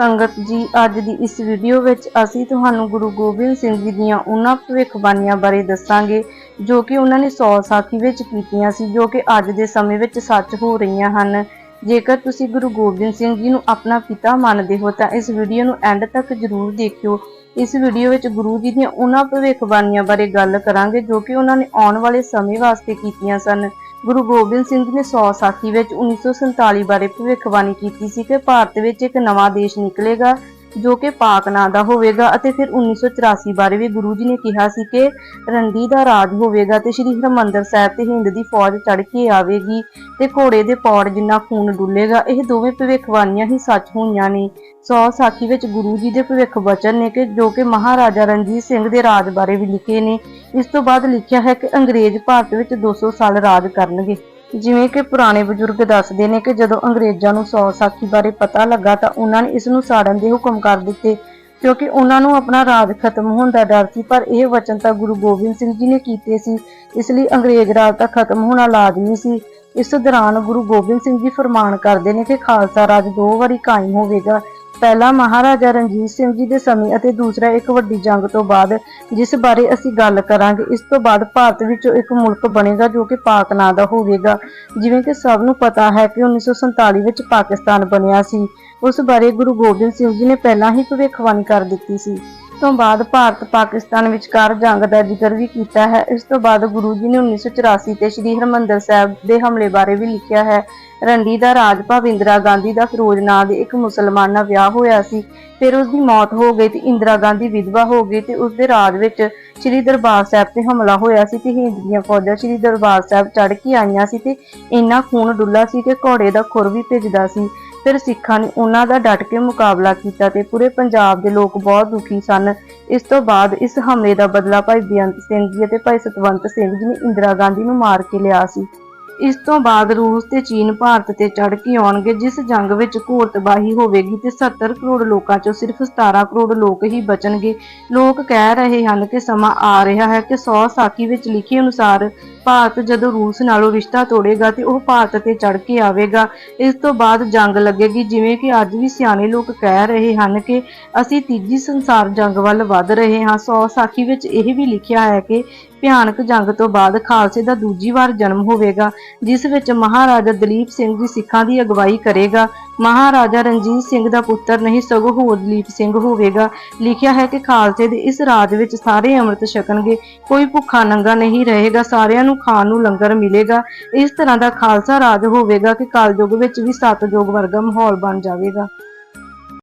ਸੰਗਤ ਜੀ, ਅੱਜ ਦੀ ਇਸ ਵੀਡੀਓ ਵਿੱਚ ਅਸੀਂ ਤੁਹਾਨੂੰ ਗੁਰੂ ਗੋਬਿੰਦ ਸਿੰਘ ਜੀ ਦੀਆਂ ਉਹਨਾਂ ਭਵਿੱਖਬਾਣੀਆਂ ਬਾਰੇ ਦੱਸਾਂਗੇ, ਜੋ ਕਿ ਉਹਨਾਂ ਨੇ ਸੌ ਸਾਖੀ ਵਿੱਚ ਕੀਤੀਆਂ ਸੀ, ਜੋ ਕਿ ਅੱਜ ਦੇ ਸਮੇਂ ਵਿੱਚ ਸੱਚ ਹੋ ਰਹੀਆਂ ਹਨ। ਜੇਕਰ ਤੁਸੀਂ ਗੁਰੂ ਗੋਬਿੰਦ ਸਿੰਘ ਜੀ ਨੂੰ ਆਪਣਾ ਪਿਤਾ ਮੰਨਦੇ ਹੋ, ਤਾਂ ਇਸ ਵੀਡੀਓ ਨੂੰ ਐਂਡ ਤੱਕ ਜ਼ਰੂਰ ਦੇਖਿਓ। ਇਸ ਵੀਡੀਓ ਵਿੱਚ ਗੁਰੂ ਜੀ ਦੀਆਂ ਉਹਨਾਂ ਭਵਿੱਖਬਾਣੀਆਂ ਬਾਰੇ ਗੱਲ ਕਰਾਂਗੇ, ਜੋ ਕਿ ਉਹਨਾਂ ਨੇ ਆਉਣ ਵਾਲੇ ਸਮੇਂ ਵਾਸਤੇ ਕੀਤੀਆਂ ਸਨ। ਗੁਰੂ ਗੋਬਿੰਦ ਸਿੰਘ ਜੀ ਨੇ 100 ਸਾਖੀ ਵਿੱਚ 1947 ਬਾਰੇ ਭਵਿੱਖਬਾਣੀ ਕੀਤੀ ਸੀ ਕਿ ਭਾਰਤ ਵਿੱਚ ਇੱਕ ਨਵਾਂ ਦੇਸ਼ ਨਿਕਲੇਗਾ। ਜੋ ਕਿ ਪਾਕ ਨਾਂ ਦਾ ਹੋਵੇਗਾ ਅਤੇ ਫਿਰ 1984 ਬਾਰੇ ਵੀ ਗੁਰੂ ਜੀ ਨੇ ਕਿਹਾ ਸੀ ਕਿ ਰੰਡੀ ਦਾ ਰਾਜ ਹੋਵੇਗਾ ਤੇ ਸ੍ਰੀ ਹਰਿਮੰਦਰ ਸਾਹਿਬ ਤੇ ਹਿੰਦ ਦੀ ਫੌਜ ਚੜ ਕੇ ਆਵੇਗੀ ਤੇ ਘੋੜੇ ਦੇ ਪੌੜ ਜਿੰਨਾ ਖੂਨ ਡੁੱਲੇਗਾ, ਇਹ ਦੋਵੇਂ ਭਵਿੱਖਬਾਣੀਆਂ ਹੀ ਸੱਚ ਹੋਈਆਂ ਨੇ। ਸੌ ਸਾਖੀ ਵਿੱਚ ਗੁਰੂ ਜੀ ਦੇ ਭਵਿੱਖ ਵਚਨ ਨੇ ਕਿ ਜੋ ਕਿ ਮਹਾਰਾਜਾ ਰਣਜੀਤ ਸਿੰਘ ਦੇ ਰਾਜ ਬਾਰੇ ਵੀ ਲਿਖੇ ਨੇ। ਇਸ ਤੋਂ ਬਾਅਦ ਲਿਖਿਆ ਹੈ ਕਿ ਅੰਗਰੇਜ਼ ਭਾਰਤ ਵਿੱਚ 200 ਸਾਲ ਰਾਜ ਕਰਨਗੇ। ਜਿਵੇਂ ਕਿ ਪੁਰਾਣੇ ਬਜ਼ੁਰਗ ਦੱਸਦੇ ਨੇ ਕਿ ਜਦੋਂ ਅੰਗਰੇਜ਼ਾਂ ਨੂੰ ਸੌ ਸਾਖੀ ਬਾਰੇ ਪਤਾ ਲੱਗਾ ਤਾਂ ਉਹਨਾਂ ਨੇ ਇਸ ਨੂੰ ਸਾੜਨ ਦੇ ਹੁਕਮ ਕਰ ਦਿੱਤੇ, ਕਿਉਂਕਿ ਉਹਨਾਂ ਨੂੰ ਆਪਣਾ ਰਾਜ ਖਤਮ ਹੋਣ ਦਾ ਡਰ ਸੀ, ਪਰ ਇਹ ਵਚਨ ਤਾਂ ਗੁਰੂ ਗੋਬਿੰਦ ਸਿੰਘ ਜੀ ਨੇ ਕੀਤੇ ਸੀ, ਇਸ ਲਈ ਅੰਗਰੇਜ਼ ਰਾਜ ਤਾਂ ਖਤਮ ਹੋਣਾ ਲਾਜ਼ਮੀ ਸੀ। ਇਸ ਦੌਰਾਨ ਗੁਰੂ ਗੋਬਿੰਦ ਸਿੰਘ ਜੀ ਫਰਮਾਨ ਕਰਦੇ ਨੇ ਕਿ ਖਾਲਸਾ ਰਾਜ ਦੋ ਵਾਰੀ ਕਾਇਮ ਹੋਵੇਗਾ। ਪਹਿਲਾ ਮਹਾਰਾਜਾ ਰਣਜੀਤ ਸਿੰਘ ਜੀ ਦੇ ਸਮੇਂ ਅਤੇ ਦੂਸਰਾ ਇੱਕ ਵੱਡੀ ਜੰਗ ਤੋਂ ਬਾਅਦ, ਜਿਸ ਬਾਰੇ ਅਸੀਂ ਗੱਲ ਕਰਾਂਗੇ। ਇਸ ਤੋਂ ਬਾਅਦ ਭਾਰਤ ਵਿੱਚੋਂ ਇੱਕ ਮੁਲਕ ਬਣੇਗਾ ਜੋ ਕਿ ਪਾਕ ਨਾਂ ਦਾ ਹੋਵੇਗਾ। ਜਿਵੇਂ ਕਿ ਸਭ ਨੂੰ ਪਤਾ ਹੈ ਕਿ 1947 ਵਿੱਚ ਪਾਕਿਸਤਾਨ ਬਣਿਆ ਸੀ। ਉਸ ਬਾਰੇ ਗੁਰੂ ਗੋਬਿੰਦ ਸਿੰਘ ਜੀ ਨੇ ਪਹਿਲਾਂ ਹੀ ਭਵਿੱਖਬਾਣੀ ਕਰ ਦਿੱਤੀ ਸੀ। ਤੋਂ ਬਾਅਦ ਭਾਰਤ ਪਾਕਿਸਤਾਨ ਵਿਚਕਾਰ ਜੰਗ ਦਾ ਜ਼ਿਕਰ ਵੀ ਕੀਤਾ ਹੈ। ਇਸ ਤੋਂ ਬਾਅਦ ਗੁਰੂ ਜੀ ਨੇ 1984 ਤੇ ਸ੍ਰੀ ਹਰਿਮੰਦਰ ਸਾਹਿਬ ਦੇ ਹਮਲੇ ਬਾਰੇ ਵੀ ਲਿਖਿਆ ਹੈ। ਰੰਡੀ ਦਾ ਰਾਜ ਭਾਵ ਇੰਦਰਾ ਗਾਂਧੀ ਦਾ ਫਿਰੋਜ਼ ਨਾਂ ਦੇ ਇੱਕ ਮੁਸਲਮਾਨ ਨਾਲ ਵਿਆਹ ਹੋਇਆ ਸੀ, ਫਿਰ ਉਸ ਦੀ ਮੌਤ ਹੋ ਗਈ ਤੇ ਇੰਦਰਾ ਗਾਂਧੀ ਵਿਧਵਾ ਹੋ ਗਈ ਤੇ ਉਸ ਦੇ ਰਾਜ ਵਿੱਚ ਸ੍ਰੀ ਦਰਬਾਰ ਸਾਹਿਬ ਤੇ ਹਮਲਾ ਹੋਇਆ ਸੀ ਤੇ ਹਿੰਦ ਦੀਆਂ ਫੌਜਾਂ ਸ੍ਰੀ ਦਰਬਾਰ ਸਾਹਿਬ ਚੜ੍ਹ ਕੇ ਆਈਆਂ ਸੀ ਤੇ ਇੰਨਾ ਖੂਨ ਡੁੱਲਾ ਸੀ ਕਿ ਘੋੜੇ ਦਾ ਖੁਰ ਵੀ ਭਿੱਜਦਾ ਸੀ। ਫਿਰ ਸਿੱਖਾਂ ਨੇ ਉਹਨਾਂ ਦਾ ਡਟ ਕੇ ਮੁਕਾਬਲਾ ਕੀਤਾ ਤੇ ਪੂਰੇ ਪੰਜਾਬ ਦੇ ਲੋਕ ਬਹੁਤ ਦੁਖੀ ਸਨ। ਇਸ ਤੋਂ ਬਾਅਦ ਇਸ ਹਮਲੇ ਦਾ ਬਦਲਾ ਭਾਈ ਬੇਅੰਤ ਸਿੰਘ ਜੀ ਅਤੇ ਭਾਈ ਸਤਵੰਤ ਸਿੰਘ ਜੀ ਨੇ ਇੰਦਰਾ ਗਾਂਧੀ ਨੂੰ ਮਾਰ ਕੇ ਲਿਆ ਸੀ। ਇਸ ਤੋਂ ਬਾਅਦ ਰੂਸ ਤੇ ਚੀਨ ਭਾਰਤ ਤੇ ਚੜ੍ਹ ਕੇ ਆਉਣਗੇ, ਜਿਸ ਜੰਗ ਵਿੱਚ ਘੋਰ ਤਬਾਹੀ ਹੋਵੇਗੀ ਤੇ 70 ਕਰੋੜ ਲੋਕਾਂ ਚੋਂ ਸਿਰਫ 17 ਕਰੋੜ ਲੋਕ ਹੀ ਬਚਣਗੇ। ਲੋਕ ਕਹਿ ਰਹੇ ਹਨ ਕਿ ਸਮਾਂ ਆ ਰਿਹਾ ਹੈ ਕਿ 100 ਸਾਖੀ ਵਿੱਚ ਲਿਖੇ ਅਨੁਸਾਰ ਭਾਰਤ ਜਦੋਂ ਰੂਸ ਨਾਲੋਂ ਰਿਸ਼ਤਾ ਤੋੜੇਗਾ ਤੇ ਉਹ ਭਾਰਤ ਤੇ ਚੜ੍ਹ ਕੇ ਆਵੇਗਾ, ਇਸ ਤੋਂ ਬਾਅਦ ਜੰਗ ਲੱਗੇਗੀ, ਜਿਵੇਂ ਕਿ ਅੱਜ ਵੀ ਸਿਆਣੇ ਲੋਕ ਕਹਿ ਰਹੇ ਹਨ ਕਿ ਅਸੀਂ ਤੀਜੀ ਸੰਸਾਰ ਜੰਗ ਵੱਲ ਵੱਧ ਰਹੇ ਹਾਂ। ਸੌ ਸਾਖੀ ਵਿੱਚ ਇਹ ਵੀ ਲਿਖਿਆ ਹੈ ਕਿ ਭਿਆਨਕ ਜੰਗ ਤੋਂ ਬਾਅਦ ਖਾਲਸੇ ਦਾ ਦੂਜੀ ਵਾਰ ਜਨਮ ਹੋਵੇਗਾ, ਜਿਸ ਵਿੱਚ ਮਹਾਰਾਜਾ ਦਲੀਪ ਸਿੰਘ ਜੀ ਸਿੱਖਾਂ ਦੀ ਅਗਵਾਈ ਕਰੇਗਾ। ਮਹਾਰਾਜਾ ਰਣਜੀਤ ਸਿੰਘ ਦਾ ਪੁੱਤਰ ਨਹੀਂ, ਸਗੋਂ ਹੋਰ ਦਲੀਪ ਸਿੰਘ ਹੋਵੇਗਾ। ਲਿਖਿਆ ਹੈ ਕਿ ਖਾਲਸੇ ਦੇ ਇਸ ਰਾਜ ਵਿੱਚ ਸਾਰੇ ਅੰਮ੍ਰਿਤ ਛਕਣਗੇ। ਕੋਈ ਭੁੱਖਾ ਨੰਗਾ ਨਹੀਂ ਰਹੇਗਾ, ਸਾਰਿਆਂ ਨੂੰ ਖਾਣ ਨੂੰ ਲੰਗਰ ਮਿਲੇਗਾ। ਇਸ ਤਰ੍ਹਾਂ ਦਾ ਖਾਲਸਾ ਰਾਜ ਹੋਵੇਗਾ ਕਿ ਕਲਯੁੱਗ ਵਿੱਚ ਵੀ ਸਤਜੁਗ ਵਰਗਾ ਮਾਹੌਲ ਬਣ ਜਾਵੇਗਾ।